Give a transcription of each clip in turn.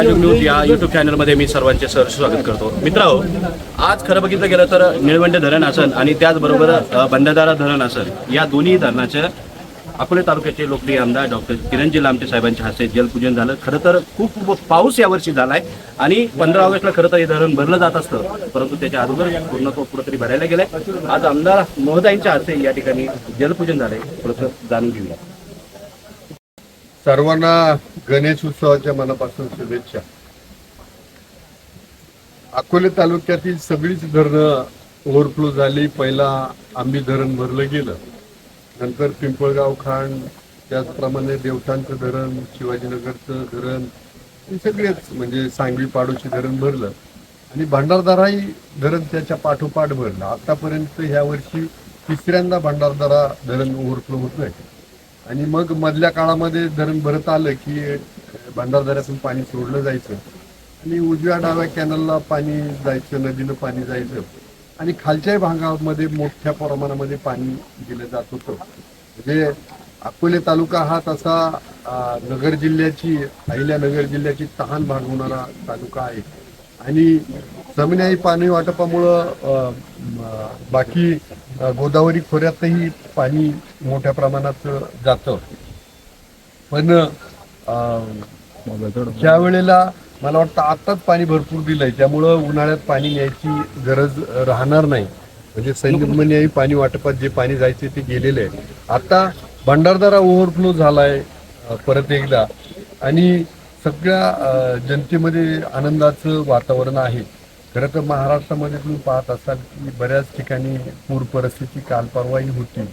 Raju news या YouTube चॅनलमध्ये मी सर्वांचे सर स्वागत करतो. मित्रांनो हो, आज खरं बघितलं गेलं तर निळवंडे धरण असन आणि त्याचबरोबर बंडदारा धरण असन या दोन्ही धरणाच्या अकोले तालुक्याचे लोकप्रिय आमदार डॉक्टर किरणजी लांबटे साहेबांच्या हस्ते जलपूजन झालं. खरं तर खूप पाऊस यावर्षी झालाय आणि पंधरा ऑगस्टला खरं तर हे धरण भरलं जात असतं परंतु त्याच्या अगोदर पूर्णत्व कुठंतरी भरायला गेलंय. आज आमदार महोदयांच्या हस्ते या ठिकाणी जलपूजन झालंय. थोडंसं जाणून घेऊया. सर्वांना गणेश उत्सवाच्या मनापासून शुभेच्छा. अकोले तालुक्यातील सगळीच धरणं ओव्हरफ्लो झाली. पहिला आंबी धरण भरलं गेलं. नंतर पिंपळगाव खांड त्याचप्रमाणे देवतांचं धरण शिवाजीनगरचं धरण हे सगळेच म्हणजे सांगवी पाडोशी धरण भरलं. आणि भंडारदाराही धरण त्याच्या पाठोपाठ भरलं. आतापर्यंत ह्या वर्षी तिसऱ्यांदा भंडारदारा धरण ओव्हरफ्लो होत नाही आणि मग मधल्या काळामध्ये धरण भरत आलं की भंडारदऱ्यातून पाणी सोडलं जायचं. आणि उजव्या डाव्या कॅनलला पाणी जायचं नदीनं पाणी जायचं. आणि खालच्याही भागामध्ये मोठ्या प्रमाणामध्ये पाणी दिलं जात होतं. म्हणजे अकोले तालुका हा तसा नगर जिल्ह्याची अहिल्या नगर जिल्ह्याची तहान भागवणारा तालुका आहे. आणि जमिनी पाणी वाटपामुळं बाकी गोदावरी खोऱ्यातही पाणी मोठ्या प्रमाणात जातं. पण ज्या वेळेला मला वाटतं आत्ताच पाणी भरपूर दिलं आहे त्यामुळं उन्हाळ्यात पाणी न्यायची गरज राहणार नाही. म्हणजे संजीवनी पाणी वाटपात जे पाणी जायचे ते गेलेले आहे. आता भंडारदारा ओव्हरफ्लो झाला आहे परत एकदा. आणि सगळ्या जनतेमध्ये आनंदाचं वातावरण आहे. खरं तर महाराष्ट्रामध्ये तुम्ही पाहत असाल की बऱ्याच ठिकाणी पूर परिस्थिती काल परवाही होती.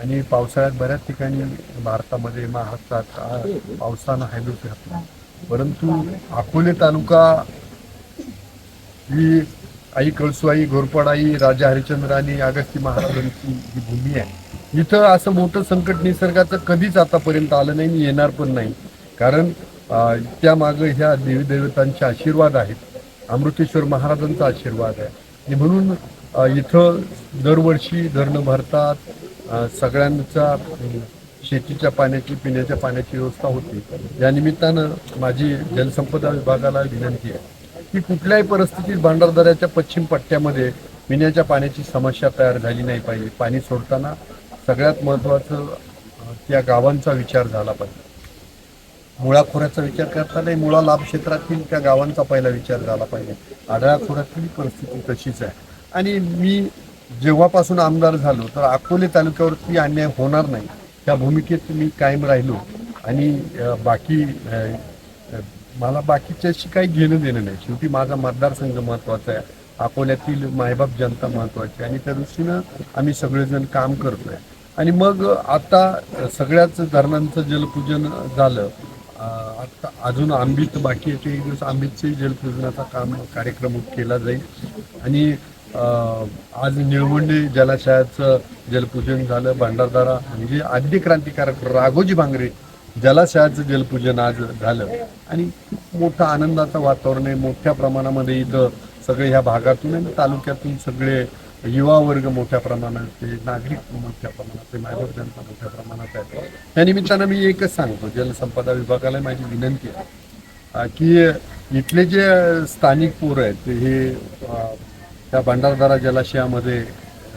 आणि पावसाळ्यात बऱ्याच ठिकाणी भारतामध्ये महाराष्ट्रात पावसानं हायलोट घातला परंतु अकोले तालुका ही आई कळसुआई घोरपडाई राजा हरिचंद्र आणि अगस्ती महाराजांची ही भूमी आहे इथं असं मोठं संकट निसर्गाचं कधीच आतापर्यंत आलं नाही येणार पण नाही. कारण त्यामागं ह्या देवी देवतांचे आशीर्वाद आहेत. अमृतेश्वर महाराजांचा आशीर्वाद आहे. आणि म्हणून इथं दरवर्षी धरणं भरतात. सगळ्यांचा शेतीच्या पाण्याची पिण्याच्या पाण्याची व्यवस्था होती. या निमित्तानं माझी जलसंपदा विभागाला विनंती आहे की कुठल्याही परिस्थितीत भांडारदऱ्याच्या पश्चिम पट्ट्यामध्ये पिण्याच्या पाण्याची समस्या तयार झाली नाही पाहिजे. पाणी सोडताना सगळ्यात महत्त्वाचं त्या गावांचा विचार झाला पाहिजे. मुळा खोऱ्याचा विचार करता नाही मुळा लाभ क्षेत्रातील त्या गावांचा पहिला विचार झाला पाहिजे. आढळा खोऱ्यातील परिस्थिती तशीच आहे. आणि मी जेव्हापासून आमदार झालो तर अकोले तालुक्यावरती अन्याय होणार नाही. त्या भूमिकेत मी कायम राहिलो. आणि बाकी मला बाकीच्याशी काही घेणं देणं नाही. शेवटी माझा मतदारसंघ महत्त्वाचा आहे. अकोल्यातील मायबाप जनता महत्त्वाची आहे. आणि त्या दृष्टीनं आम्ही सगळेजण काम करतोय. आणि मग आता सगळ्याच धरणांचं जलपूजन झालं. आता अजून आंबीत बाकी आहे ते एक दिवस आंबीचे जलपूजनाचा काम कार्यक्रम केला जाईल. आणि आज निळवंडे जलाशयाचं जलपूजन झालं भंडारदारा म्हणजे आद्य क्रांतिकारक राघोजी भांगरे जलाशयाचं जलपूजन आज झालं. आणि खूप मोठं आनंदाचं वातावरण आहे मोठ्या प्रमाणामध्ये इथं सगळे ह्या भागातून आणि तालुक्यातून सगळे युवा वर्ग मोठ्या प्रमाणात ते नागरिक मोठ्या प्रमाणात ते माझ्या जनता मोठ्या प्रमाणात आहे. त्या निमित्तानं मी एकच सांगतो जलसंपदा विभागाला माझी विनंती आहे की इथले जे स्थानिक पोरं आहेत ते हे त्या भंडारदारा जलाशयामध्ये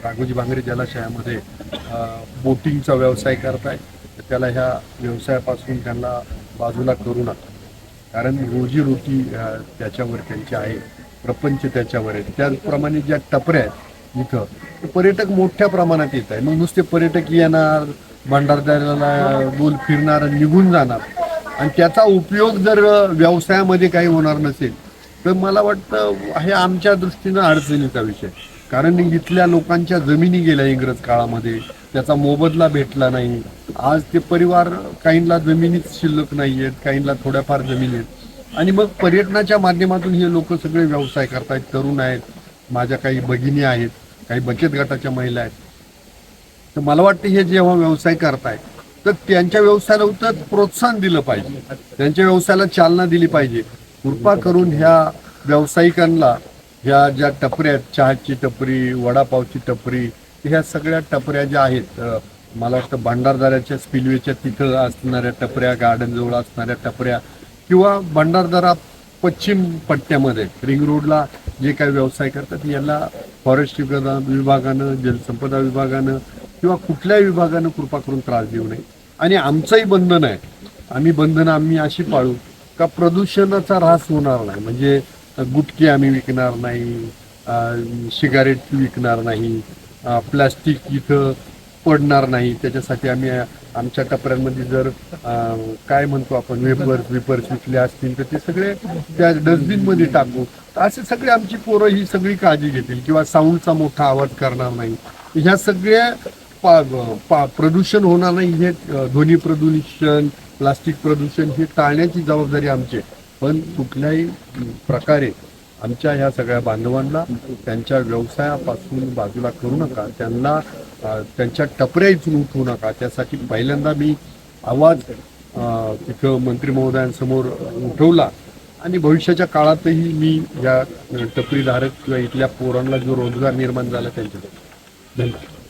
राघोजी भांगरे जलाशयामध्ये बोटिंगचा व्यवसाय करतायत तर त्याला ह्या व्यवसायापासून त्यांना बाजूला करू नका. कारण रोजीरोटी त्याच्यावर त्यांची आहे प्रपंच त्याच्यावर आहे. त्याचप्रमाणे ज्या टपऱ्या आहेत इथं. पर्यटक मोठ्या प्रमाणात येत आहे मग नुसते पर्यटक येणार भंडारदाराला बोल फिरणार आणि निघून जाणार. आणि त्याचा उपयोग जर व्यवसायामध्ये काही होणार नसेल तर मला वाटतं हे आमच्या दृष्टीनं अडचणीचा विषय. कारण इथल्या लोकांच्या जमिनी गेल्या इंग्रज काळामध्ये. त्याचा मोबदला भेटला नाही. आज ते परिवार काहींना जमिनीच शिल्लक नाही आहेत काहींना थोड्याफार जमिनी आहेत आणि मग पर्यटनाच्या माध्यमातून हे लोक सगळे व्यवसाय करतायत तरुण आहेत. माझ्या काही भगिनी आहेत. काही बचत गटाच्या महिला आहेत. तर मला वाटतं हे जेव्हा व्यवसाय करताय तर त्यांच्या व्यवसायाला उत्तर प्रोत्साहन दिलं पाहिजे. त्यांच्या व्यवसायाला चालना दिली पाहिजे. कृपा करून ह्या व्यावसायिकांना ह्या ज्या टपऱ्या आहेत चहाची टपरी वडापावची टपरी ह्या सगळ्या टपऱ्या ज्या आहेत मला वाटतं भंडारदाऱ्याच्या स्पिलवेच्या तिथं असणाऱ्या टपऱ्या गार्डनजवळ असणाऱ्या टपऱ्या किंवा भंडारदारा पश्चिम पट्ट्यामध्ये रिंग रोडला जे काही व्यवसाय करतात यांना फॉरेस्ट विभागानं जलसंपदा विभागानं किंवा कुठल्याही विभागानं कृपा करून त्रास देऊ नये. आणि आमचंही बंधन आहे. आम्ही बंधनं आम्ही अशी पाळू का प्रदूषणाचा ऱ्हास होणार नाही. म्हणजे गुटखे आम्ही विकणार नाही सिगारेट विकणार नाही प्लास्टिक इथं पडणार नाही. त्याच्यासाठी आम्ही आमच्या टपऱ्यांमध्ये जर काय म्हणतो आपण वेपर्स विपर्स विकले असतील तर ते सगळे त्या डस्टबिनमध्ये टाकू. तर असे सगळे आमची पोरं ही सगळी काळजी घेतील किंवा साऊंडचा मोठा आवाज करणार नाही. ह्या सगळ्या पा पा प्रदूषण होणार नाही हे ध्वनी प्रदूषण प्लास्टिक प्रदूषण हे टाळण्याची जबाबदारी आमची आहे. पण कुठल्याही प्रकारे आमच्या ह्या सगळ्या बांधवांना त्यांच्या व्यवसायापासून बाजूला करू नका. त्यांना त्यांच्या टपऱ्या इथून उठवू नका. त्यासाठी पहिल्यांदा मी आवाज तिथं मंत्री महोदयांसमोर उठवला. आणि भविष्याच्या काळातही मी या टपरीधारक किंवा इथल्या पोरांना जो रोजगार निर्माण झाला त्यांच्यासाठी धन्यवाद.